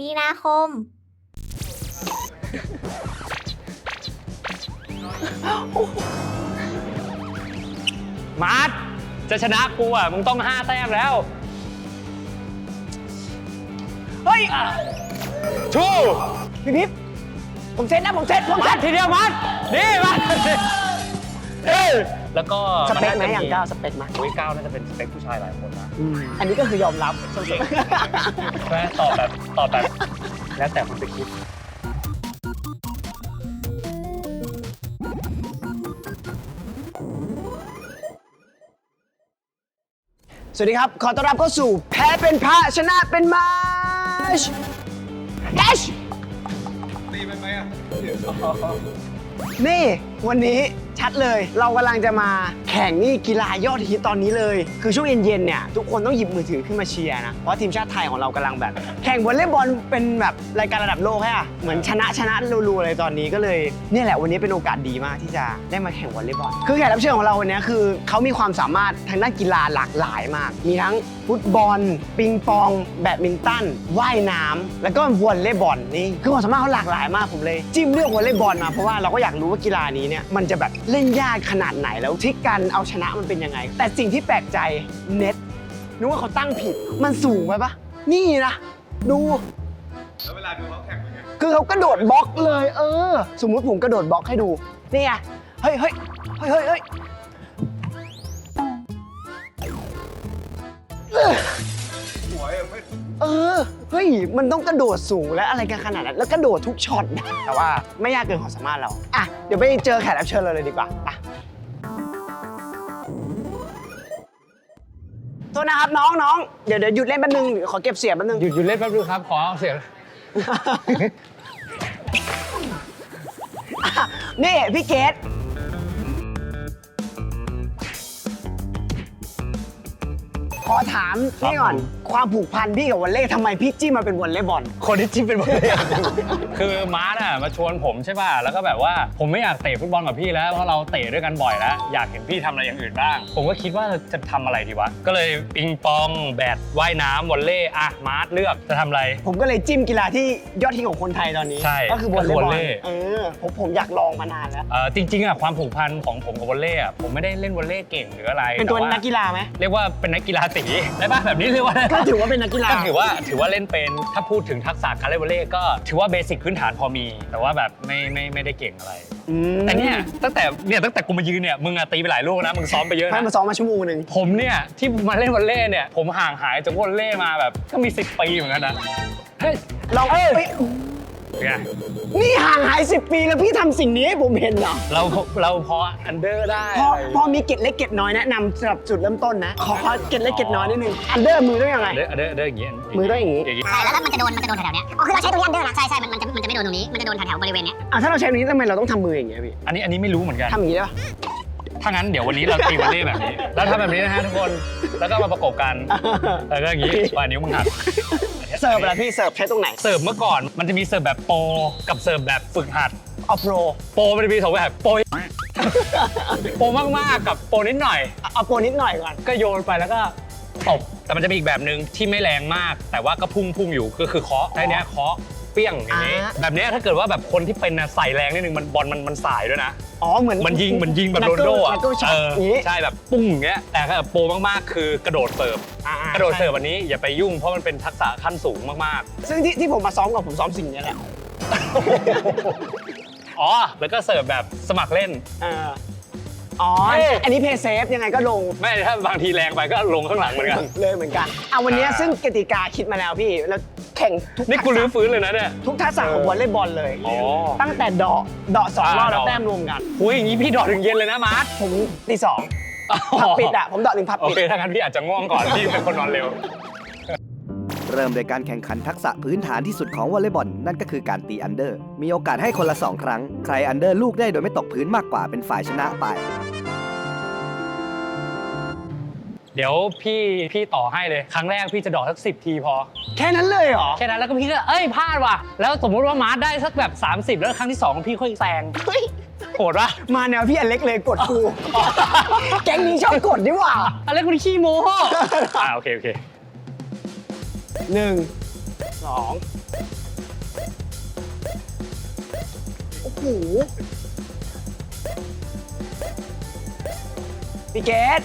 มีนาคม มาร์ทจะชนะกูอะ มึงต้องห้าแต้มแล้ว เฮ้ย ชูพี่พิษผมเซ็ตนะ ผมเซ็ตผมมาเซ็ร์ตททีเดียวมาร์ทนี่มาร์ทเอ้ย แล้วก็สเปคไหมนอย่างจะก้าวสเปคไหมอุ้ยก้าวน่าจะเป็นสเปคผู้ชายหลายคนนะอันนี้ก็คือยอมรับจริงแม่ตอบแบบตอบแบบแล้วแต่คุณจะคิดสวัสดีครับ ขอต้อนรับเข้าสู่ แพ้เป็นพระชนะเป็นมาชเอชตีไปไหมอะนี่ วันนี้ ชัดเลย เรากำลังจะมาแข่งนี่กีฬายอดฮิตตอนนี้เลย คือช่วงเย็นๆเนี่ยทุกคนต้องหยิบมือถือขึ้นมาเชียร์นะ เพราะทีมชาติไทยของเรากำลังแบบ แข่งวอลเลย์บอลเป็นแบบรายการระดับโลกแค่อะเหมือนชนะชนะรัวๆเลยตอนนี้ก็เลยเนี่ยแหละวันนี้เป็นโอกาสดีมากที่จะได้มาแข่งวอลเลย์บอลคือแขกรับเชิญของเราวันนี้คือเขามีความสามารถทางด้านกีฬาหลากหลายมาก มีทั้ง ฟุตบอล ปิงปอง แบดมินตัน ว่ายน้ำ แล้วก็วอลเลย์บอลนี่ คือความสามารถเขาหลากหลายมากผมเลย จิ้มเลือกวอลเลย์บอลมา เพราะว่าเราก็อยากรู้ว่ากีฬานี้เนี่ยมันจะแบบเล่นยากขนาดไหนแล้วทริกการเอาชนะมันเป็นยังไง แต่สิ่งที่แปลกใจเน็ตนึกว่าเขาตั้งผิด มันสูงไปปะนี่นะ ดู แล้วเวลาดูเขาแข่งเป็นไงคือเขากระโดดบล็อกเลย เออ สมมุติผมกระโดดบล็อกให้ดู นี่ไง เฮ้ยเฮ้ยเฮ้ยเฮ้ยเฮ้ย หัวยังไม่เออ เฮ้ย มันต้องกระโดดสูงและอะไรกันขนาดนั้น แล้วกระโดดทุกช็อตนะแต่ว่าไม่ยากเกินความสามารถเรา อะ เดี๋ยวไปเจอแขกรับเชิญเราเลยดีกว่าไปโทษนะครับน้องน้องเดี๋ยวเดี๋ยวหยุดเล่นแป๊บนึงเดี๋ยวขอเก็บเสียงแป๊บนึง หยุดหยุดเล่นแป๊บนึงครับ ขอเอาเสียง นี่พี่เกด ขอถามนี่ก่อน ค วามผูกพันพี่กับวอลเล่ทำไมพี่จี้มาเป็นวอลเล่บอล คนที่จิ้มเป็นบอลเลยคือมาร์ทอะมาชวนผมใช่ป่ะ แล้วก็แบบว่าผมไม่อยากเตะฟุตบอลกับพี่แล้ว เพราะเราเตะด้วยกันบ่อยแล้ว อยากเห็นพี่ทำอะไรอย่างอื่นบ้าง ผมก็คิดว่าจะทำอะไรดีวะ ก็เลยปิงปอง แบด ว่ายน้ำวอลเล่อะมาร์ทเลือกจะทำอะไร ผมก็เลยจิ้มกีฬาที่ยอดฮิตของคนไทยตอนนี้ ใช่ก็คือวอลเล่ก็บคืออวอลลเล่เออผมผมอยากลองมานานแล้ว เอ่อจริงๆอะความผูกพันของผมกับวอลเล่อะผมไม่ได้เล่นวอลเล่เก่งหรืออะไรเป็นตัวแต่านักกีฬาไหม เรียกว่าเป็นนักกีฬาตีได้ป่ะแบบนี้เรียกว่า ก็ถือว่าเป็นนักกีฬาก็ถือว่าถือว่าเล่นเป็นถ้าพูดถึงทักษะการเล่นวอลเลย์ก็ถือว่าเบสิกพื้นฐานพอมี แต่ว่าแบบไม่ไม่ไม่ได้เก่งอะไรอืมแต่เนี่ยตั้งแต่เนี่ยตั้งแต่กูมายืนเนี่ยมึงอะตีไปหลายลูกนะมึงซ้อมไปเยอะให้นะมาซ้อมมาชั่วโมงหนึ่งผมเนี่ยที่มาเล่นวอลเลย์เนี่ยผมห่างหายจากวอลเลย์มาแบบก็มี 10ปีเหมือนกันนะเฮ้ยลองเอ้ย ไงนี่ห่างหายสิปีแล้วพี่ทำสิ่งนี้ให้ผมเห็นเหรอ เราเราพออันเดอร์ได้พอพอมีเกร็ดเล็กเกร็ดน้อยแนะนำสำหรับจุดเริ่มต้นนะ ขอขอเกร็ดเล็กเกร็ดน้อยนิดนึง อันเดอร์มือต้องยังไง อันเดอร์อันเดอร์อันเดอร์อย่างงี้มือต้องอย่างงี้อย่างงี้ ใช่แล้วมันจะโดนมันจะโดนแถวๆเนี้ยอ๋อคือเราใช้ตรงนี้อันเดอร์นะใช่ใช่มันมันจะมันจะไม่โดนตรงนี้มันจะโดนแถวๆบริเวณเนี้ยอะถ้าเราใช้ตรงนี้ทำไมเราต้องทำมืออย่างเงี้ยพี่ อันนี้อันนี้ไม่รู้เหมือนกันทำอย่างงี้ได้ปะ ถ้างั้นเดี๋ยววันนี้เราตีวอลเลย์แบบนี้ แล้วทำแบบนี้นะฮะทุกคน แล้วก็มาประกบกัน แล้วก็อย่างนี้ว่านิ้วมึงหัก เสิร์ฟอะไรพี่เสิร์ฟใช้ตรงไหน เสิร์ฟเมื่อก่อนมันจะมีเสิร์ฟแบบโปรกับเสิร์ฟแบบฝึกหัด ออฟโรโปรมันจะมีสองแบบโปรโปรมากๆกับโปรนิดหน่อย เอาโปรนิดหน่อยก่อน ก็โยนไปแล้วก็ตบแต่มันจะมีอีกแบบหนึ่งที่ไม่แรงมาก แต่ว่าก็พุ่งพุ่งๆอยู่ก็คือเคาะแค่เนี้ยเคาะ เปี้ยงอย่างนี้ อ่า แบบเนี้ยถ้าเกิดว่าแบบคนที่เป็นน่ะใส่แรงนิดนึงมันบอลมันมันสายด้วยนะ อ๋อเหมือน มันยิงมันยิงแบบโรนลโดอะนักเกิลช็อตเอออย่างงี้ ใช่แบบปุ้งอย่างเงี้ย แต่ถ้าแบบโปรมากๆ คือกระโดดเสิร์ฟ อ่ากระโดดเสิร์ฟวันนี้อย่าไปยุ่งเพราะมันเป็นทักษะขั้นสูงมากซึ่งที่ที่ผมมาซ้อมกับผมซ้อมสิ่งนี้แหละๆ อ๋อ แล้วก็เสิร์ฟแบบสมัครเล่น เออ อ๋อเอ้ยอันนี้เพย์เซฟยังไงก็ลง ไม่ถ้าบางทีแรงไปก็ลงข้างหลังเหมือนกัน เลยเหมือนกันอะวันนี้อ่าซึ่งกติกาคิดมาแล้วพี่ แล้วแข่งทุกนี่กูรื้อฟื้นเลยนะเนี่ย ทุกทักษะของวอลเลย์บอลเลย อ๋อตั้งแต่เดาะเดาะสองอ่ารอบแล้วเดาะ แต้มรวมกันอุ้ยอย่างนี้พี่ดอดถึงเย็นเลยนะมาร์ทผมตีสองพับปิดอะผมเดาะหนึ่งพับโอปิด เคถ้างั้นพี่อาจจะง่วงก่อนพี่เป็นคนนอนเร็ว เริ่มโดยการแข่งขันทักษะพื้นฐานที่สุดของวอลเลย์บอลนั่นก็คือการตีอันเดอร์ มีโอกาสให้คนละ 2 ครั้ง ใครอันเดอร์ลูกได้โดยไม่ตกพื้นมากกว่าเป็นฝ่ายชนะไป เดี๋ยวพี่พี่ต่อให้เลย ครั้งแรกพี่จะดอดสักสิทีพอ แค่นั้นเลยเหรอ แค่นั้นแล้วก็พี่ก็เอ้ยพลาดว่ะ แล้วสมมุติว่ามาร์ทได้สักแบบ 30 แล้วครั้งที่ 2 พี่ค่อยแซงเฮ้ยโหดปะมาแนวพี่อเล็กเลยกดกู แก๊งนี้ชอบกดดีหว่าอะไรคุณขี้โม้อ่าโอเคโอเค หนึ่งสองโอ้โหพี่เกด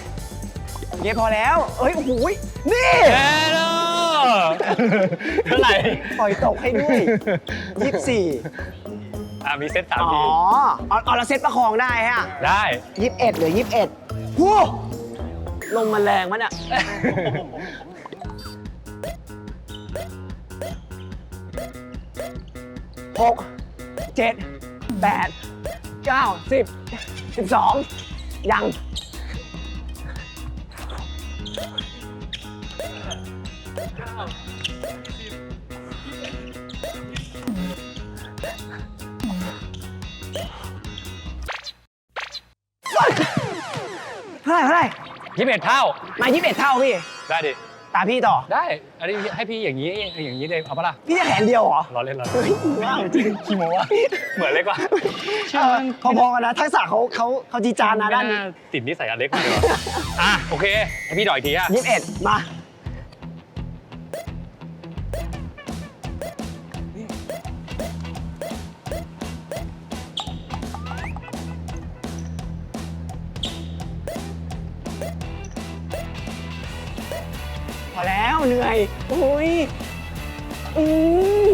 พี่เกดพอแล้ว เอ้ย โอ้โหนี่เฮ้ยเท่าไหร่ปล่อยตกให้ด้วยยี่สิบสี่อะมีเซตสามอ๋อทีเอาเอาเราเซตประคองได้ฮะได้ยี่สิบเอ็ดเหลือยี่สิบเอ็ดวู้ลงมาแรงมันอ่ หกเจ็ดแปดเก้าสิบสิบสองยังเท่าไหร่เท่าไหร่ยี่สิบเอ็ดเท่ามายี่สิบเอ็ดเท่าพี่ ได้ดิ ตาพี่ต่อ ได้ อันนี้ให้พี่อย่างนี้อย่างนี้เลยเอาปะล่ะพี่จะแขนเดียวเหรอรอเล่นรอเฮ้ยว้าวจริงขี้โม้อะเหมือนเล็กว่ะเออพอๆกันนะทักษะเขาเขาเขาจีจานนะด้านนี้ติดนิสัยอเล็กมากเลยว่ะอะโอเคให้พี่ดอยอีกทีอะยี่สิบเอ็ดมา เหนื่อยโอ้ยอืม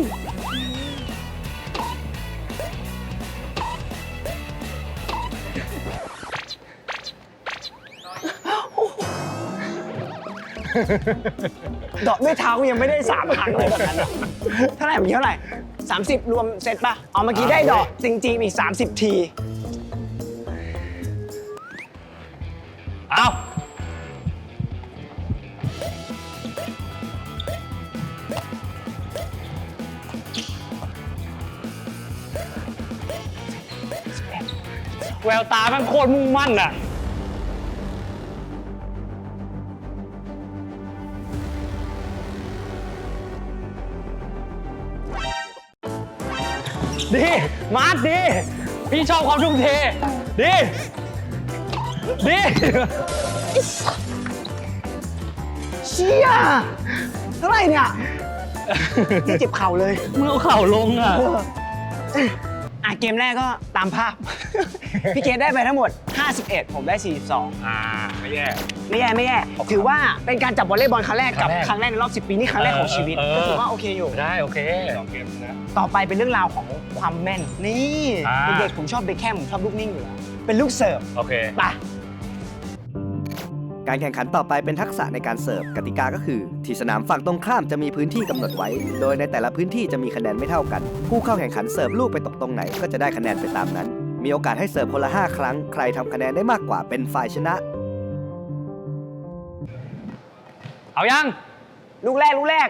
ดอกด้วยเท้ายังไม่ได้สามครั้งเลยแบบนั้นอะเท่าไหร่มีเท่าไหร่ 30 รวมเซตป่ะ เอาเมื่อกี้ได้ดอกจริงๆอีก 30 ที แววตามันโคตรมุ่งมั่นอะ ดี มาร์ทดี พี่ชอบความทุ่มเท ดี ดี เชี่ยเท่าไหร่เนี่ย นี่เจ็บเข่าเลยมึงเอาเข่าลงอะอะ เกมแรกก็ตามภาพ พี่เกดได้ไปทั้งหมด 51 ผมได้ 42 อ่าไม่แย่ ไม่แย่ไม่แย่ ถือว่าเป็นการจับวอลเลย์บอลครั้งแรกกับคครั้รั้งงแรแรกกในรอบ 10 ปีนี่ครั้งแรกของชีวิตเออก็ถือว่าโอเคอยู่ ได้โอเคสองเกมนะ ต่อไปเป็นเรื่องราวของความแม่น นี่อ่าเด็กๆผมชอบเบคแคมผมชอบลูกนิ่งอยู่แล้ว เป็นลูกเสิร์ฟ โอเค ไป การแข่งขันต่อไปเป็นทักษะในการเสิร์ฟกติกาก็คือ ที่สนามฝั่งตรงข้ามจะมีพื้นที่กำหนดไว้ โดยในแต่ละพื้นที่จะมีคะแนนไม่เท่ากัน ผู้เข้าแข่งขันเสิร์ฟลูกไปตกตรงไหนก็จะได้คะแนนไปตามนั้น มีโอกาสให้เสิร์ฟคนละ 5 ครั้ง ใครทำคะแนนได้มากกว่าเป็นฝ่ายชนะ เอายัง ลูกแรก ลูกแรก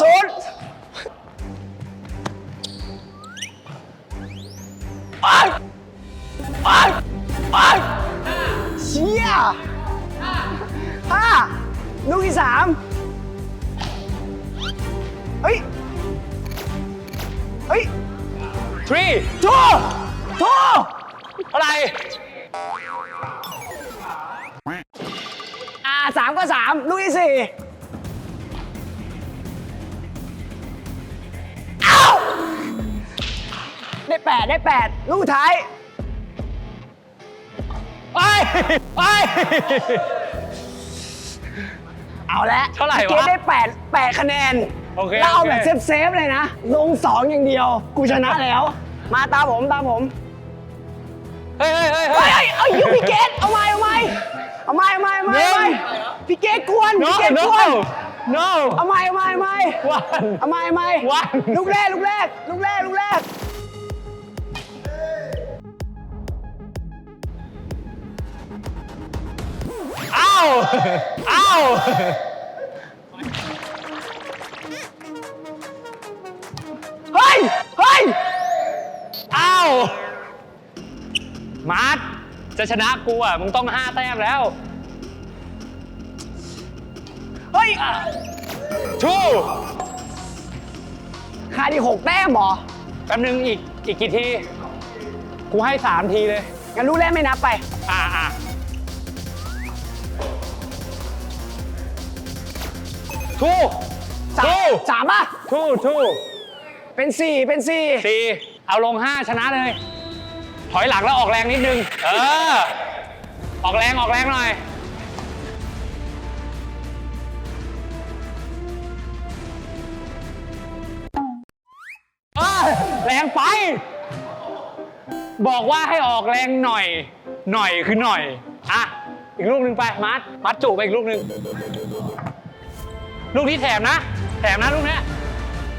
ศูนย์ไปไปไปเชี่ยห้าลูกที่สามเฮ้ย เฮ้ย three โทโทอะไร อ่าสามก็สามลูกที่สี่ ได้แปดได้แปดลูกสุดท้าย ไปไป เอาละเท่าไหร่วะเกดได้แปดแปดคะแนนโอเคแล้วเอาโอเคแบบเซฟเซฟๆเลยนะ ลงสองอย่างเดียว กูชนะแล้ว มาตามผมตามผม เฮ้ยเฮ้ยเฮ้ยเฮ้เฮ้ยย เฮ้ยเอาอยู่พี่เกดเอาไม่เอาไม่เอาไม่เอาไม่เอาไม่เอาไม่พี่เกดกวน no พี่เกด no กวน no เอาไม่เอาไม่เอาไม่วันเอาไม่เอาไม่วันลูกแรกลูกแรกลูกแรกลูกแรก อ้าเอ้าเฮ้ย เฮ้ยเอ้ามาร์ทจะชนะกูอะ มึงต้องห้าแต้มแล้ว เฮ้ย two ขาดอีกหกแต้มเหรอ แป๊บนึงอีกอีกกี่ที กูให้สามทีเลย งั้นรู้แล้วไม่นับไป อ่าอ่า ทูสามทูสามป่ะทูทูเป็นสี่เป็นสี่สี่เอาลงห้าชนะเลย ถอยหลังแล้วออกแรงนิดนึง เออ ออกแรงออกแรงหน่อย เอ้ยแรงไป บอกว่าให้ออกแรงหน่อย หน่อยคือหน่อย อะ อีกลูกหนึ่งไป มัด มัดจูบไปอีกลูกหนึ่ง ลูกนี้แถมนะ แถมนะลูกเนี้ย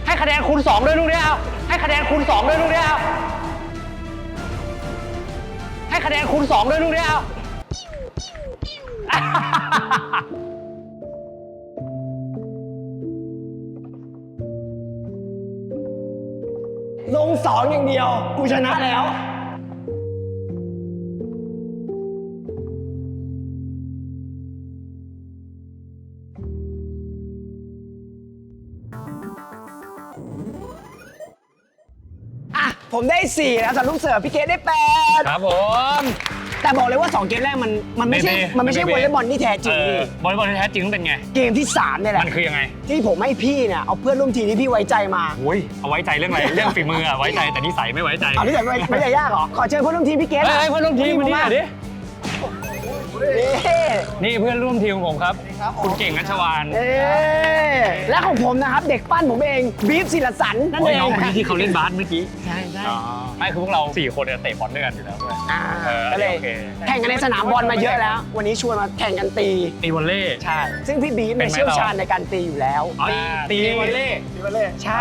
ให้คะแนนคูณ2ด้วยลูกเนี้ยเอาให้คะแนนคูณ2ด้วยลูกเนี้ยเอาให้คะแนนคูณ2ด้วยลูกเนี้ยเอาลงสองอย่างเดียว กูชนะแล้ว ผมได้4แล้วสำหรับลูกเสือพี่เกดได้ครับผม8แต่บอกเลยว่า2เกมแรกมันมันไม่ใช่เบเบ้มันไม่ใช่เบวเบ้อลเลย์บอลที่แท้จริงเออพี่บอลบอลที่แท้จริงเป็นไง เกมที่3เนี่ยแหละมันคือยังไงที่ผมให้พี่เนี่ยเอาเพื่อนร่วมทีมที่พี่ไว้ใจมาอุ้ยเอาไว้ใจเรื่องอะไร เรื่องฝีมืออะไว้ใจแต่นิสัยไม่ไว้ใจ เอาที่ไหนไม่ไม่ได้ยากเหรอขอเชิญเพื่อนร่วมทีมพี่เกดเฮ้ยเฮ้ยเพื่อนร่วมทีมมานี่หน่อยดิ นี่นี่เพื่อนร่วมทีมของผมครับ คุณเก่งนัชวานเอ๊และของผมนะครับ เด็กปั้นผมเองบีฟศิลสันนั่นโอ้เอยงน้องคนนี้ที่เขาเล่นบาสเมื่อกี้ ใช่ใช่อ๋อ ไม่คือพวกเราสี่คนเนี่ยเตะบอลด้วยกันอยู่แล้วด้วยอ่าเออก็เลยโอเคแข่งกันในสนามบอลมาเยอะแล้ว วันนี้ชวนมาแข่งกันตี ตีวอลเล่ ใช่ ซึ่งพี่บีฟเป็เนี่ยนไหม เชี่ยวชาญในการตีอยู่แล้ว อ๋อตีวอลเล่ ใช่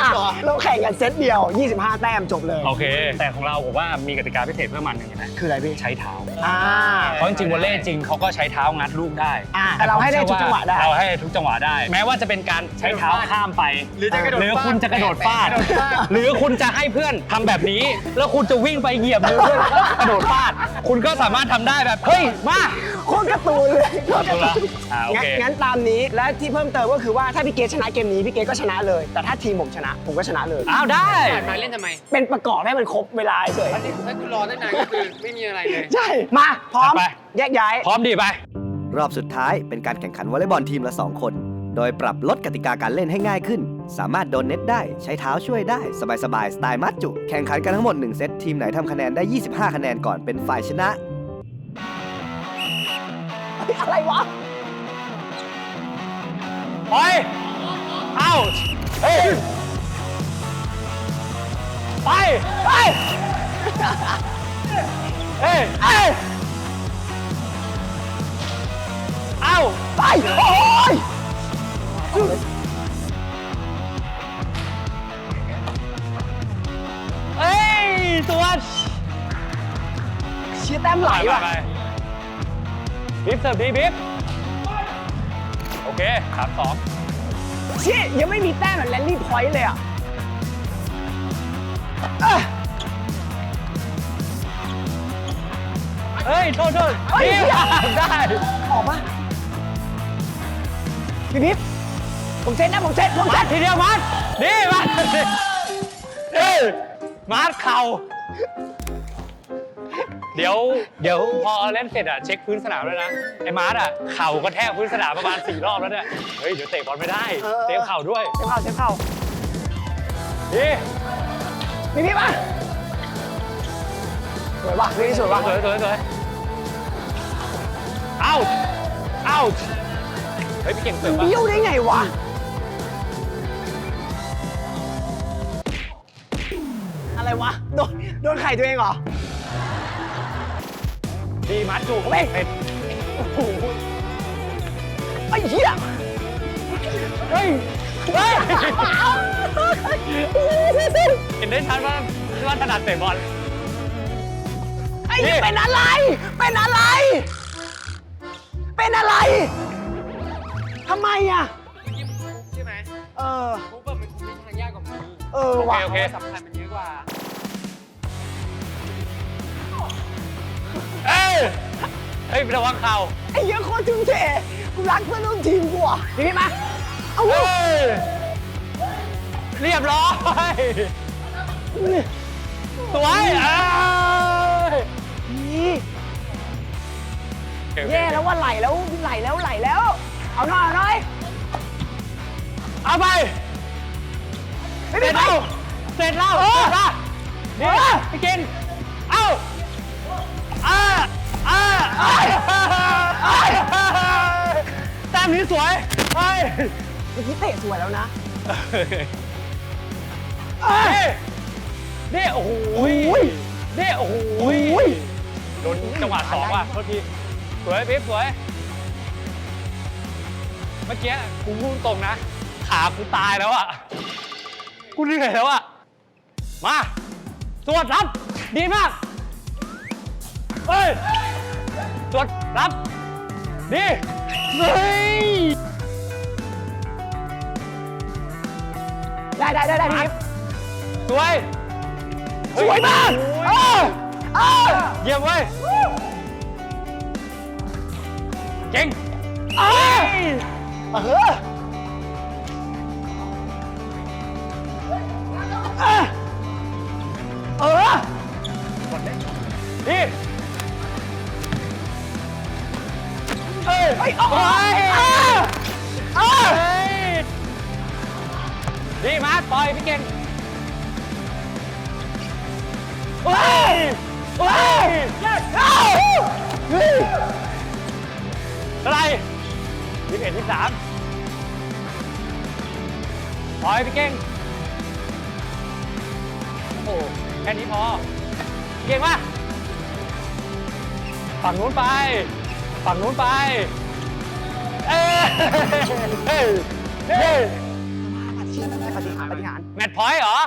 อ่า อะเราแข่งกันเซตเดียว 25 แต้มจบเลย โอเค แต่ของเราผมว่ามีกติกาพิเศษเพิ่มมันหนึ่งนะคืออะไรพี่ ใช้เท้า อ่า เพราะจริงๆวอลเล่จริงเขาก็ใช้เท้างัดลูกได้อ่าแต่เราให้ได้ทุกจังหวะได้ เราให้ทุกจังหวะได้ แม้ว่าจะเป็นการใช้เท้าข้ามไป หรือจะกระโดดหรือฟาดคุณจะกระโดดฟาดกระโดดฟาดหรือคุณจะให้เพื่อนทำแบบนี้ แล้วคุณจะวิ่งไปเหยียบมือเพื่อนแล้วก็กระโดดฟาด คุณก็สามารถทำได้แบบเฮ้ยมาโคตรการ์ตูนเลยโคตรการ์ตูนอ่าโองั้นเค งั้นตามนี้และที่เพิ่มเติมก็คือว่าถ้าพี่เกดชนะเกมนี้พี่เกดก็ชนะเลย แต่ถ้าทีมผมชนะ ผมก็ชนะเลย อ้าวได้ ผ่านมาเล่นทำไมเป็นประกอบให้มันครบเวลาเฉยอันนี้ถ้ากูรอตั้งนานก็คือไม่มีอะไรเลย ใช่มาพร้อมไป แยกย้าย พร้อมดีไป รอบสุดท้ายเป็นการแข่งขันวอลเลย์บอลทีมละ 2 คน โดยปรับลดกติกาการเล่นให้ง่ายขึ้น สามารถโดนเน็ตได้ใช้เท้าช่วยได้ สบายๆสไตล์มัดจุ แข่งขันกันทั้งหมด 1 เซตทีมไหนทำคะแนนได้ 25 คะแนนก่อนเป็นฝ่ายชนะ อะไรวะไปเอ้าเฮ้ยไปไปเฮ้ยเอ้ยเอ้าไปโอ้ย เอ้ยตัวเชียร์แต้มไหลไปว่ะไปบิฟเสิร์ฟดีบิฟโอเคสามสองเชี่ยยังไม่มีแต้มแบบแรลลี่พอยต์เลยอะเอ้ยเฮ้ยโทษโทษเฮ้ยบิฟเหี้ยได้ ออกมาพี่พิบผมเซ็ตนะผมเซ็ตผมมาเซ็ตทีเดียวมัดนี่มาเอ้ย มัดเข่า เดี๋ยวเดี๋ยวพอเล่นเสร็จอะเช็คพื้นสนามด้วยนะไอ้มาร์ทอะเข่ากระแทกพื้นสนามประมาณสี่รอบแล้วเนี่ยเฮ้ยเดี๋ยวเตะบอลไม่ได้เตะเข่าด้วยเซ็ตเข้าเซ็ตเข้านี่พี่พิบมาสวยว่ะพี่สวยว่ะสวยสวยสวยเอาเอาเฮ้ยพี่เก่งเสิร์ฟปะเบี้ยวได้ไงวะ อะไรวะ โดนโดนไข่ตัวเองเหรอ ดีมัดจูเฮ้ยเฮ้ยโอ้โหไอ้เหี้ยเฮ้ยเฮ้ยเห็นได้ชัดว่าว่าถนัดเตะบอล ไอ้เหี้ยนี่ เป็นอะไร เป็นอะไร เป็นอะไรทำไมอะยิมคุกใช่ไหมเออคุกแบบมันคุกมีทางยากกว่ามือเออโอเคว่ะโอเค สำคัญมันเยอะกว่า เอ้ยเฮ้ยระวังเข่าไอ้เหี้ยโคตรทุ่มเทกูรักเพื่อนร่วมทีมกูอะพี่พี่มาเอาเฮ้ยเรียบร้อยสวยอ่านี่แย่แล้วว่าไหลแล้วไหลแล้วไหลแล้ว เอาหน่อยเอาหน่อยเอาไปไม่เสร็เป็นจไร แล้วเสร็จแล้วเออเสร็จแล้วนี่เออ ไปกิน เอ้าอ่าอ่าอ่าอ่าแต้มนี้สวยเฮ้ยเมื่อกี้เตะสวยแล้วนะนี่นี่โอ้โหโอ้ย นี่โอ้โหโอ้ยโดนจังหวะสองว่ะโทษทีสวยปิ๊บสวย เมื่อกี้กูพูดตรงนะ ขากูตายแล้วอะ กูเหนื่อยแล้วอะ มาตรวจรับ ดีมาก เฮ้ย ตรวจรับ ดีเฮ้ยได้ได้ได้ได้พี่สวย สวยมากโอ้เอยอเออเยี่ยมเว้ยเก่งเออเออเออเอยเอาเฮ้ยเอดีมาปล่อยพี่เก่งเฮ้ยเฮ้ยเฮ้ยเท่าไหรยี่สิบเอ็ดยี่สิบสามปล่อยพี่เก่งโอ้โหแค่นี้พอเก่งมากฝั่งนู้นไป ฝั่งนู้นไป เอ้ยเฮ้ยเฮ้ยปฏิหารปฏิหารปฏิหารแมตช์พอยต์เหรอ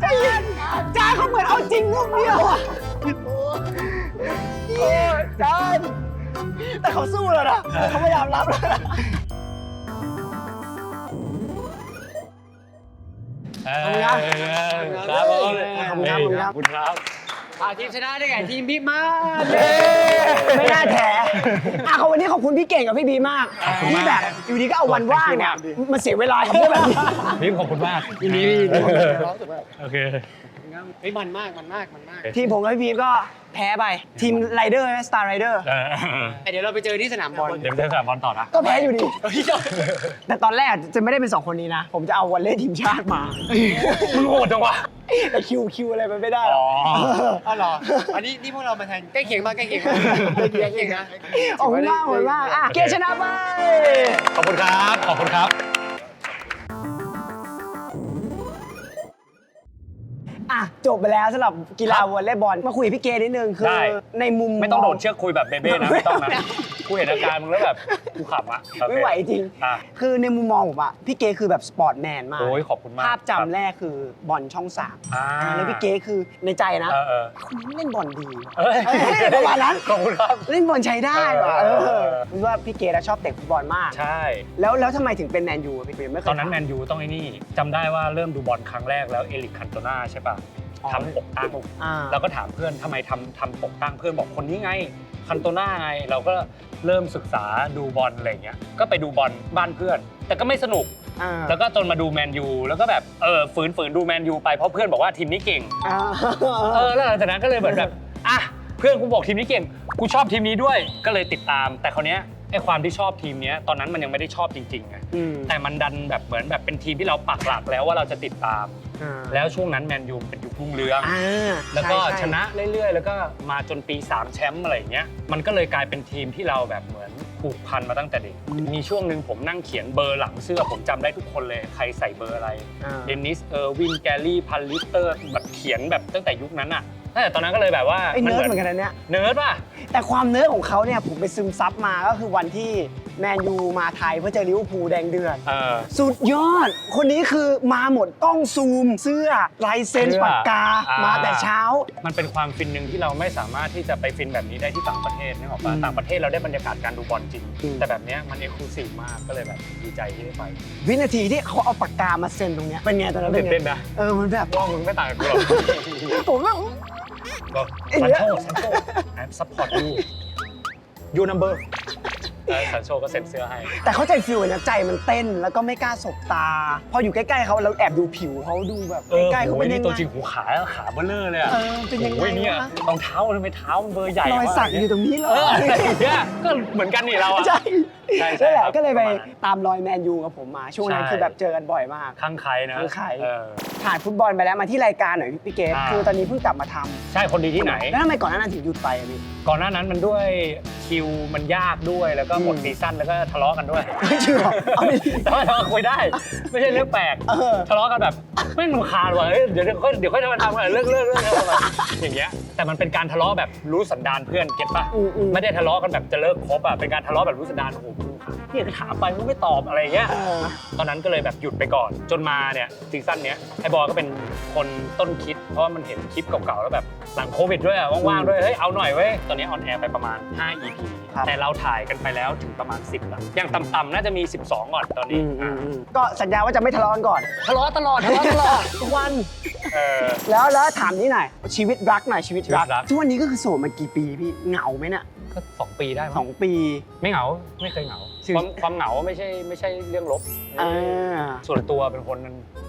ใจเย็นจานเขาเหมือนเอาจริงลูกเดียวอะโอ้ยจานแต่เขาสู้แล้วนะเขาพยายามรับแล้วนะครับครับผมขอบคุณครับขอบคุณครับทีมชนะได้แก่ทีมพีมาศไม่น่าแถ อะขอบวันนี้ขอบคุณพี่เก่งกับพี่บีมากที่แบบอยู่ดีก็เอาวันว่างเนี่ยมาเสียเวลาทำเรื่องแบบนี้พิมขอบคุณมากยินดียินดี โอเค เฮ้ยมันมากมันมากมันมากทีมผมกับพี่บีมก็แพ้ไปทีมไรเดอร์สตาร์ไรเดอร์เออเดี๋ยวเราไปเจอที่สนามบอลเดี๋ยวเดินสนามบอลต่อนะ ก็แพ้อยู่ดีแต่ตอนแรกจะไม่ได้เป็นสองคนนี้นะ ผมจะเอาวอลเล่ทีมชาติมา มึงโหดจังวะ แต่คิวคิวอะไรมันไม่ได้หรอ๋ออกอ๋อเหรออันนี้นี่พวกเรามาแทนใกล้เคียงมากใกล้เคียงมากใกล้เคียงใกล้เคียงนะ ขอบคุณมากขอบคุณมากอะเกียร์ชนะไป ขอบคุณครับ ขอบคุณครับ อะจบไปแล้วสำหรับกีฬาวอลเลย์บอลมาคุยกับพี่เกนิดนึงคือ ได้ ในมุม ไม่ต้องโดดเชือกคุยแบบเบเบ้นะไม่ต้องนะ กูเห็นอาการมึงแล้วแบบกูขับอะโอเคไม่ไหวจริง อะ คือในมุมมองผมอะพี่เกคือแบบสปอร์ตแมนมากโอ้ยขอบคุณมากภาพจำแรกคือบอลช่องสามอ่าแล้วพี่เกคือในใจนะเออเออคนนี้เล่นบอลดีเอ้ยเอ้ยประมาณนั้น ขอบคุณครับ เล่นบอลใช้ได้ว่ะเอเอออรู้ว่าพี่เกเราชอบเตะฟุตบอลมาก ใช่ แล้วแล้วทำไมถึงเป็นแมนยูอะพี่เกไม่เคยตอนนั้นแมถามนยูต้องไอ้นี่จำได้ว่าเริ่มดูบอลครั้งแรกแล้วเอริกคันโตนาใช่ป่ะอ๋อทำปกตั้งอ่าเราก็ถามเพื่อนทำไมทำทำปกตั้งเพื่อนบอกคนนี้ไงคันโตนาไง เราก็ เริ่มศึกษาดูบอลอะไรเงี้ยก็ไปดูบอลบ้านเพื่อน แต่ก็ไม่สนุก อ่าแล้วก็จนมาดูแมนยูแล้วก็แบบเออฝืนฝืนดูแมนยูไปเพราะเพื่อนบอกว่าทีมนี้เก่ง อ่าเออแล้วหลังจากนั้นก็เลยเหมือนแบบ อะ เพื่อนกูบอกทีมนี้เก่ง กูชอบทีมนี้ด้วย ก็เลยติดตาม แต่คราวเนี้ย ไอ้ความที่ชอบทีมเนี้ยตอนนั้นมันยังไม่ได้ชอบจริงๆไงอืมแต่มันดันแบบเหมือนแบบเป็นทีมที่เราปักหลักแล้วว่าเราจะติดตาม อ่าแล้วช่วงนั้นแมนยูเป็นยุครุ่งเรือง อ่าแล้วก็ใช่ชนะเรื่อยๆ แล้วก็มาจนปี 3 แชมป์อะไรอย่างเงี้ย มันก็เลยกลายเป็นทีมที่เราแบบเหมือนผูกพันมาตั้งแต่เด็ก มีช่วงหนึ่งผมนั่งเขียนเบอร์หลังเสื้อผมจำได้ทุกคนเลย ใครใส่เบอร์อะไร อ่า เดนนิส เออร์วิน แกลลี่ พันลิสเตอร์ แบบเขียนแบบตั้งแต่ยุคนั้นอะ ตั้งแต่ตอนนั้นก็เลยแบบว่าไอ้เนิร์ดเหมือนกันนะเนี่ย เนิร์ดป่ะ แต่ความเนิร์ดของเขาเนี่ยผมไปซึมซับมาก็คือวันที่แมนยูมาไทยเพื่อเจอลิเวอร์พูลแดงเดือดเออ สุดยอด คนนี้คือมาหมดกล้องซูม เสื้อลายเซ็นเสื้อปากกา อ่าม มาแต่เช้า มันเป็นความฟินหนึ่งที่เราไม่สามารถที่จะไปฟินแบบนี้ได้ที่ต่างประเทศนึกออกปะอืมต่างประเทศเราได้บรรยากาศการดูบอลจริง อืม แต่แบบเนี้ยมันเอกลูซีฟมากก็เลยแบบดีใจที่ได้ไปวินาทีที่เขาเอาปากกามาเซ็นตรงเนี้ยเป็นไงตอนนั้นเป็ตื่นนไงเต้นนะเออมันแบบ ว่ามึงไม่ต่างกับกูหรอก ผมแบบบอ กเอ๊ะซันโชซันโชแอมซัพพอร์ตยูยูนัมเบอร์ซันโชก็เซ็นเสื้อให้ แต่เข้าใจฟิลนะใจมันเต้นแล้วก็ไม่กล้าสบตา พออยู่ใกล้ๆเขาเราแอบดูผิวเขาดูแบบเออใกล้ๆเขาโหเป็นนี่ยังตัวไงจริงหูขาขาเบลเลอร์เลยอะเออเป็นยังไงโอ้ยเนี่ยวะรองเท้าทำไมเท้ามันเบอร์ใหญ่รอยสักอยู่ตรงนี้เลเออยอะไรอย่างเงี้ยก็เหมือนกันนี่เราอะ ใช่ ใช่ใช่นั่นแหละครับก็เลยไปประมาณนั้น ตามรอยแมนยูกับผมมาช่วงนั้นใช่คือแบบเจอกันบ่อยมาก ข้างใครนะข้างใคร เออ ผ่านฟุตบอลไปแล้วมาที่รายการหน่อยพี่เกดอ่า คือตอนนี้เพิ่งกลับมาทำใช่คนดีที่ไหน แล้วทำไมก่อนหน้านั้นถึงหยุดไปอะพี่ ก่อนหน้านั้นมันด้วยคิวมันยากด้วยแล้วก็หมดอืม ซีซั่นแล้วก็ทะเลาะกันด้วย ไม่เชื่อเอาดิแต่ว่าเราคุยได้ ไม่ใช่เรื่องแปลกเออ ทะเลาะกันแบบไม่งรำคาญว่ะเอ้ยเดี๋ยวเดี๋ยวค่อยเดี๋ยวค่อยทำกันทำกันเลิกเลิกเลิกเลิกอะไรอย่างเงี้ยแต่มันเป็นการทะเลาะแบบรู้สันดานเพื่อนเก็ตปะอืมอืม ไม่ได้ทะเลาะกันแบบจะเลิกคบอะเป็นการทะเลาะแบบรู้สันดานโอ้โหมึงเนี่ยก็ถามไปมึงไม่ตอบอะไรอย่างเงี้ยเออตอนนั้นก็เลยแบบหยุดไปก่อน จนมาเนี่ยซีซั่นเนี้ยไอ้บอยก็เป็นคนต้นคิด เพราะว่ามันเห็นคลิปเก่าๆแล้วแบบหลังโควิดด้วยอะว่างๆด้วยเฮ้ยเอาหน่อยเว้ยตอนนี้ออนแอร์ไปประมาณ 5 EP ครับ แต่เราถ่ายกันไปแล้วถึงประมาณ 10แล้วอย่างต่ำๆน่าจะมี 12 ก่อนตอนอืนี้มอือะมอืมก็สัญญาว่าจะไม่ทะเลาะกันก่อน ทะเลาะตลอดทะเลาะตลอดทุกวัน เออ แล้วแล้วถามนี่หน่อยชีวิตรักหน่อยชีวิตรักชีวิตรัก ทุกวันนี้ก็คือโสดมากี่ปีพี่เหงาไหมเนี่ย ก็สองปีได้มั้สองปี ไม่เหงาไม่เคยเหงาชีวิคตวามความเหงาไม่ใช่ไม่ใช่เรื่องลบอ่า ส่วนตัวเป็นคน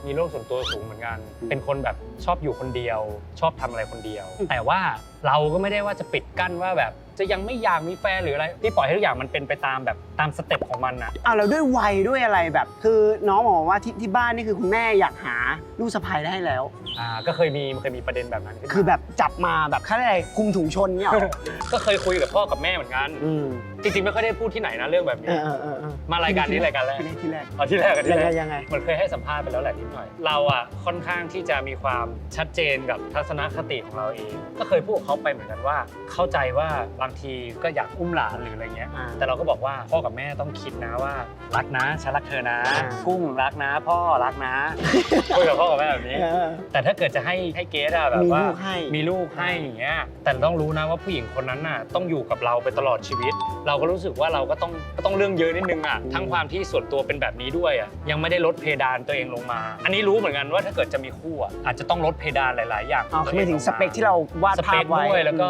มีโลกส่วนตัวสูงเหมือนกันอืมเป็นคนแบบชอบอยู่คนเดียว ชอบทำอะไรคนเดียวอืมแต่ว่าเราก็ไม่ได้ว่าจะปิดกั้นว่าแบบ จะยังไม่อยากมีแฟนหรืออะไรที่ปล่อยให้ทุกอย่างมันเป็นไปตามแบบตามสเต็ปของมันอะอ่าเราด้วยวัยด้วยอะไรแบบ คือน้องบอกว่าที่ที่บ้านนี่คือคุณแม่อยากหาลูกสะใภ้ได้แล้วอ่าก็เคยมีเคยมีประเด็นแบบนั้นขึ้นมาคือแบบจับมาแบบค่าอะไรคุมถุงชนเนี่ยเหรอก็เคยคุยกับพ่อกับแม่เหมือนกันอืม จริงๆไม่ค่อยได้พูดที่ไหนนะเรื่องแบบเอนี้อเออเออเออมารายการนี้รายการแรก ที่แรกเอาที่แรกกันที่ที่แรแรกกยังไงยังไง มันเคยให้สัมภาษณ์ไปแล้วแหละนิดหน่อย เราอะค่อนข้างที่จะมีความชัดเจนกับทัศนคติของเราเอง ก็เคยพูดกับเขาไปเหมือนกันว่า เข้าใจว่าบางทีก็อยากอุ้มหลานหรืออะไรเงี้ย อ่าแต่เราก็บอกว่าพ่อกับแม่ต้องคิดนะว่า รักนะฉันรักเธอนะ อ่า กุ้งรักนะ พ่อรักนะคุยกับพ่อกับแม่แบบนี้ เออแต่ถ้าเกิดจะให้ให้เกสอะแบบมีว่า ลูกให้ มีลูกให้อย่างเงี้ยแต่ต้องรู้นะว่าผู้หญิงคนนั้นน่ะต้องอยู่กับเราไปตลอดชีวิตเราก็รู้สึกว่าเราก็ต้องก็ต้องเรื่องเยอะนิดนึงอะทั้งความที่ส่วนตัวเป็นแบบนี้ด้วยอะยังไม่ได้ลดเพดานตัวเองลงมา อันนี้รู้เหมือนกันว่าถ้าเกิดจะมีคู่อะอาจจะต้องลดเพดานหลาย ๆ อย่างอ๋อขคือไม่ถึงสเปคที่เราวาดสภาเปพคไว้ด้วยแล้วก็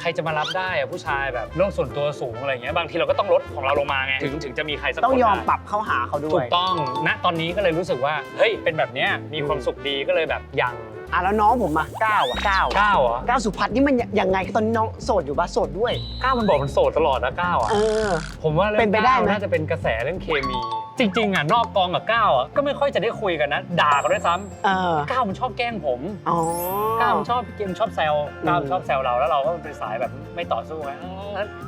ใครจะมารับได้อะผู้ชายแบบเรื่องส่วนตัวสูงอะไรเงี้ยบางทีเราก็ต้องลดของเราลงมาไงถึงถึงจะมีใครสักคนต้องยอมได้ ปรับเข้าหาเขาด้ถูวย กต้อง ณ ตอนนี้ก็เลยรู้สึกว่า เฮ้ย เป็นแบบเนี้ยมีความสุขดีก็เลยแบบยัง อะแล้วน้องผมอะก้าวอะก้าวก้าวเหรอก้าวสุพัฒน์นี่มันยังไงตอนนี้น้องโสดอยู่ปะโสดด้วยก้าวมันบอกมันโสดตลอดนะก้าวอะเออ ผมว่าเรื่เป็อนงไปได้ก้าวไหมน่าจะเป็นกระแสเรื่องเคมี จริงๆอะนอกกองกับก้าวอะก็ไม่ค่อยจะได้คุยกันนะ ด่ากันด้วยซ้เออำก้าวมันชอบแกล้งผมอ๋อ ก้าวมันชอบเกมชอบแซวก้าวอืมชอบแซวเราแล้วเราก็เป็นสายแบบไม่ต่อสู้ไง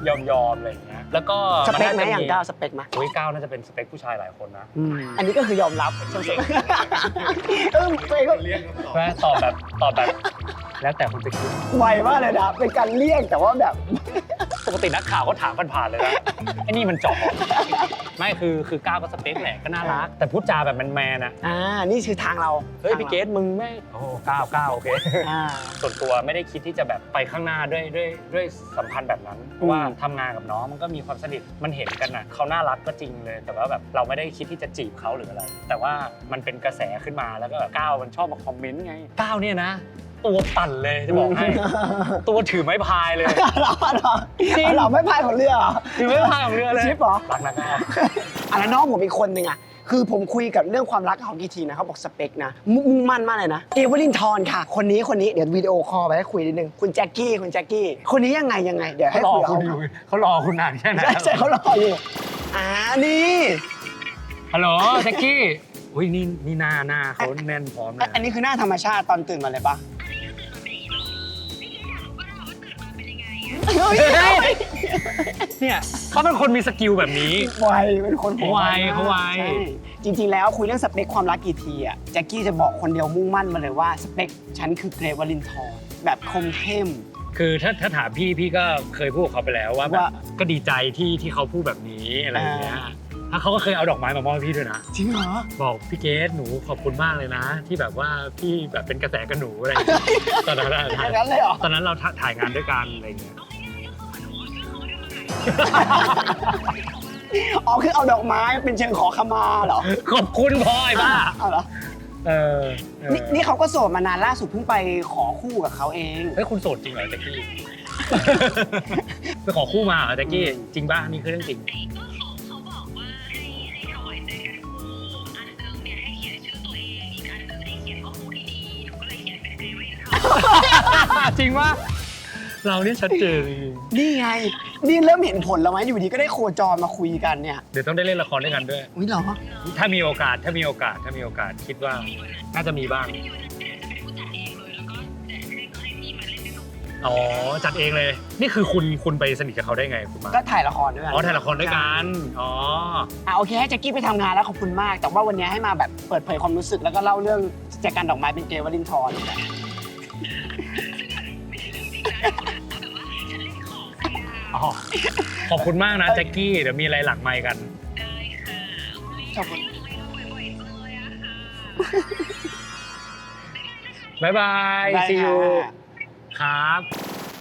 ยอมยอมๆอะไรอย่างเงี้ยแล้วก็สเปคไหมนน่จะอย่างก้าวสเปคไหมโอ้ยก้าวน่าจะเป็นสเปคผู้ชายหลายคนนะอืมอันนี้ก็คือยอมรับใช่ไหมเออตัวเองก็เรียกคำตอบแม่ตอบแบบตอบแบบ แล้วแต่คุณจะคิดไวมากเลยนะเป็นการเลี่ยงแต่ว่าแบบ ปกตินักข่าวก็ถามผ่านๆเลยนะไอ้นี่มันเจาะไม่คือคือก้าวก็สเปคแหละก็น่ารัก แต่พูดจาแบบแมนๆอะอ่า นี่คือทางเราเฮ้ยพี่เกดมึงไม่โอ้ก้าวก้าวโอเคอ่า ส่วนตัวไม่ได้คิดที่จะแบบไปข้างหน้าด้วยด้วยด้วยสัมพันธ์แบบนั้นเพราะว่าทำงานกับน้องมันก็มีความสนิทมันเห็นกันอะเขาน่ารักก็จริงเลย แต่ว่าแบบเราไม่ได้คิดที่จะจีบเขาหรืออะไร แต่ว่ามันเป็นกระแสขึ้นมาแล้วก็แบบก้าวมันชอบมาคอมเมนต์ไงก้าวเนี่ยนะ ตัวปั่นเลยจะบอกให้ ตัวถือไม้พายเลย เราเราจริง เราไม่พายของเรือเหรอถือไม้พายของเรือเลยชิปเหรอ รักนะก้าวอะแล้วน้องผมอีกคนหนึ่งอะ คือผมคุยกับเรื่องความรักกับเขากี่ทีนะเขาบอกสเปคนะมุมุ่งมั่นมากเลยนะ เอเวอร์ลินทอนค่ะ คนนี้คนนี้เดี๋ยววิดีโอคอลไปให้คุยนิดนึง คุณแจ็คกี้คุณแจ็คกี้ คนนี้ยังไงยังไง เดี๋ยวให้เขารอคุยกับคุณเขาอยู่เขารอคุณนานแค่ไหนใช่ใช่เขารออยู่ อ่านี่ฮัลโหลแจ็คกี้อุ้ยนี่นี่หน้าหน้าเขาแน่นพร้อมเลอะยอันนี้คือหน้าธรรมชาติตอนตื่นมาเลยปะ เฮ้ยเนี่ยเขาเป็นคนมีสกิลแบบนี้ ไวเป็นคนหัไวมกเขาไว ใช่จริงๆแล้วคุยเรื่องสเปคความรักกี่ทีอะแจ็คกี้จะบอกคนเดียวมุ่งมั่นมาเลยว่าสเปคฉันคือเกรทวลินทร์แบบคมเข้ม คือถ้าถ้าถามพี่พี่ก็เคยพูดกับเขาไปแล้วว่าแบบว่าก็ดีใจที่ที่เขาพูดแบบนี้อะไรอย่างเงี้ยอ่า ถ้าเขาก็เคยเอาดอกไม้มามอบให้พี่ด้วยนะ จริงเหรอ บอกพี่เกดหนูขอบคุณมากเลยนะ ที่แบบว่าพี่แบบเป็นกระแสกับหนูอะไรอย่างเงี้ยตอนนั้นอะอถ่ายย่างนั้นเลยเหรอ ตอนนั้นเราถ่ายงานด้วยกันอะไรอย่างเงี้ย อ๋อคือเอาดอกไม้เป็นเชิงขอขมาเหรอขอบคุณพลอยบ้าเอาเหรอเออเออนี่นี่เขาก็โสดมานานล่าสุดเพิ่งไปขอคู่กับเขาเอง เฮ้ยคุณโสดจริงเหรอแจ็คกี้ ไปขอคู่มาเหรอแจ็คกี้ จริงป่ะนี่คือเรื่องจริงจริงป่ะ เรานี่ชัดเจนจริงนี่ไง นี่เริ่มเห็นผลแล้วไหมอยู่ดีก็ได้โคจรมาคุยกันเนี่ยเดี๋ยวต้องได้เล่นละครด้วยกันด้วย อุ้ยเหรอถ้ามีโอกาสถ้ามีโอกาสถ้ามีโอกาสคิดว่าน่าจะมีบ้างอ๋อจัดเองเลย นี่คือคุณคุณไปสนิทกับเขาได้ไงคุณมาก็ถ่ายละครด้วยกันอ๋อถ่ายละครด้วยกันอ๋ออะโอเคให้แจ็คกี้ไปทำงานแล้วขอบคุณมาก แต่ว่าวันนี้ให้มาแบบเปิดเผยความรู้สึกแล้วก็เล่าเรื่องแจกันดอกไม้เป็นเกย์วลินทร อ๋อขอบคุณมากนะแจ็คกี้เดี๋ยวมีอะไรหลังไมค์กันขอบคุณบ๊ายบายได้ see you ค่ะครับ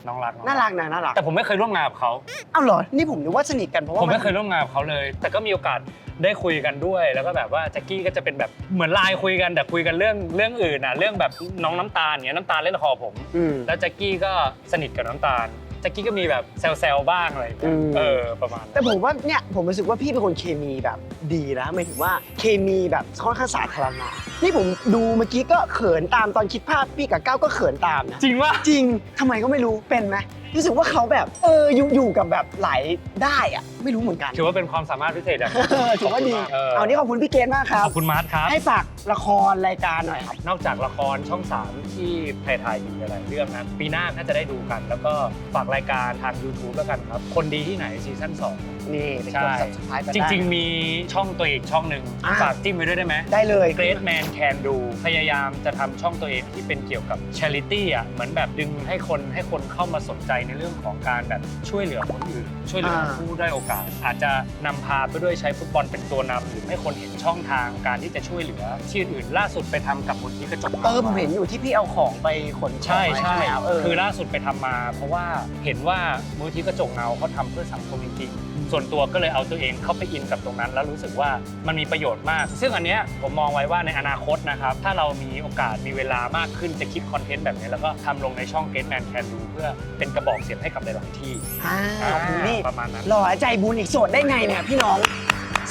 น้องรักองน่ารักนะน่ารักแต่ผมไม่เคยร่วมงานกับเขา เอ้าเหรอ นี่ผมนึกว่าสนิทกันเพราะว่าผมไม่นเคยร่วมงานกับเขาเลย แต่ก็มีโอกาสได้คุยกันด้วย แล้วก็แบบว่าแจ็คกี้ก็จะเป็นแบบเหมือนไลน์คุยกันแต่คุยกันเรื่องเรื่องอื่นอะเรื่องแบบน้องน้ำตาลเนี่ยน้ำตาลเล่นละครผม อืมแล้วแจ็คกี้ก็สนิทกับน้ำตาล แจ็คกี้ก็มีแบบแซวๆบ้างอะไรอย่างเงี้ยอืม เออประมาณนั้นแต่ผมว่าเนี่ยผมรู้สึกว่าพี่เป็นคนเคมีแบบดีนะหมายถึงว่าเคมีแบบค่อนข้างสาธารณะนี่ผมดูเมื่อกี้ก็เขินตามตอนคิดภาพพี่กับก้าวก็เขินตามนะจริงว่าจริงทำไมก็ไม่รู้เป็นไหมรู้สึกว่าเขาแบบเอออยู่อยู่กับแบบหลายได้อะไม่รู้เหมือนกันถือว่าเป็นความสามารถพิเศษอย่างหนึ่งเออถือว่าดีเออเอานี่ขอบคุณพี่เกณฑ์มากครับขอบคุณมาร์ทครับ ให้ฝากละครรายการหน่อยครับ นอกจากละครช่อง 3 ที่ถ่ายถ่ายๆอยู่หลายๆเรื่องนะปีหน้าน่าจะได้ดูกัน แล้วก็ฝากรายการทาง YouTube แล้วกันครับ คนดีที่ไหนซีซั่น2 นี่เป็นใช่กด subscribe กันจได้ ริง ๆ มีช่องตัวเองช่องหนึ่งอ่าฝากจิ้มไว้ด้วยได้ไหม ได้เลย Great Man Can Do พยายามจะทำช่องตัวเองที่เป็นเกี่ยวกับ charity อะเหมือนแบบดึงให้คนให้คนเข้ามาสนใจในเรื่องของการแบบช่วยเหลือคนอื่น ช่วยเหลืออ่า ผู้ด้อยโอกาส อาจจะนำพาไปด้วยใช้ฟุตบอลเป็นตัวนำหรือให้คนเห็นช่องทางการที่จะช่วยเหลือที่อื่นล่าสุดไปทำกับมูลที่กระจกเออผมเห็นอยู่ที่พี่เอาของไปขนของใช่ไว้ใช่ไหมครับเออ คือล่าสุดไปทำมา เพราะว่าเห็นว่ามูลที่กระจกเงาเขาทำเพื่อสังคมจริงๆ ส่วนตัวก็เลยเอาตัวเองเข้าไปอินกับตรงนั้น แล้วรู้สึกว่ามันมีประโยชน์มาก ซึ่งอันเนี้ยผมมองไว้ว่าในอนาคตนะครับ ถ้าเรามีโอกาสมีเวลามากขึ้นจะคิดคอนเทนต์แบบนี้ แล้วก็ทำลงในช่อง Get Man Can Do เพื่อเป็นกระบอกเสียงให้กับหลายๆที่อ่าขอบคุณนี่ประมาณนั้นหล่อใจบุญอีกโสดได้ไงเนี่ยพี่น้อง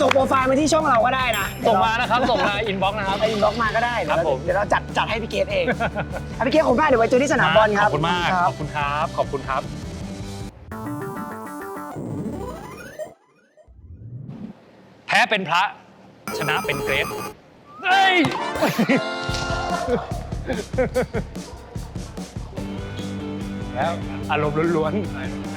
ส่งโปรไฟล์มาที่ช่องเราก็ได้นะส่งมานะครับส่งมาอินบ็อกซ์นะครับ ไอ้อินบ็อกซ์มาก็ได้ เดี๋ยวครับเราผมเดี๋ยวเราจัดจัดให้พี่เกดเองอะพี่เกดขอบคุณมากเดี๋ยวไว้เจอที่สนามบอลครับ ขอบคุณมากคขรับอบคุณครับ ขอบคุณครับ พ้เป็นพระ ชนะเป็นเกรดเฮ้ย แล้วอารมณ์ล้วนๆ